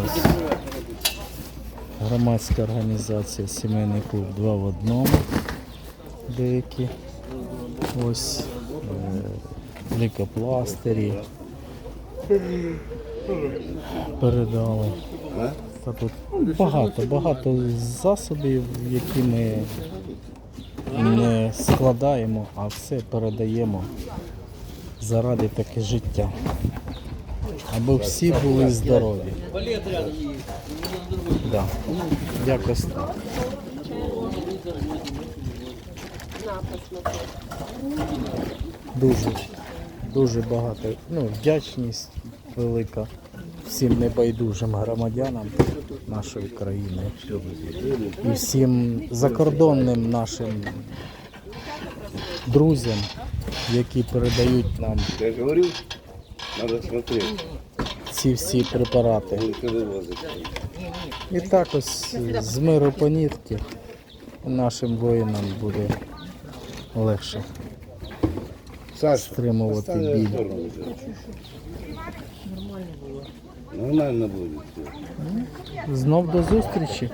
Ось. Громадська організація Сімейний клуб 2 в одному. Деякі. Ось е, лікопластирі. Передали. Та тут багато, багато засобів, які ми не складаємо, а все передаємо заради таке життя. Аби всі були здорові. Да. Якось так. Дуже, дуже багато. Ну, вдячність велика всім небайдужим громадянам нашої країни і всім закордонним нашим друзям, які передають нам Я же говорил, надо смотреть, ці всі препарати. І так ось з миру по нитки нашим воїнам буде легше стримувати біль. Нормально будет. всё. Знов до зустрічі.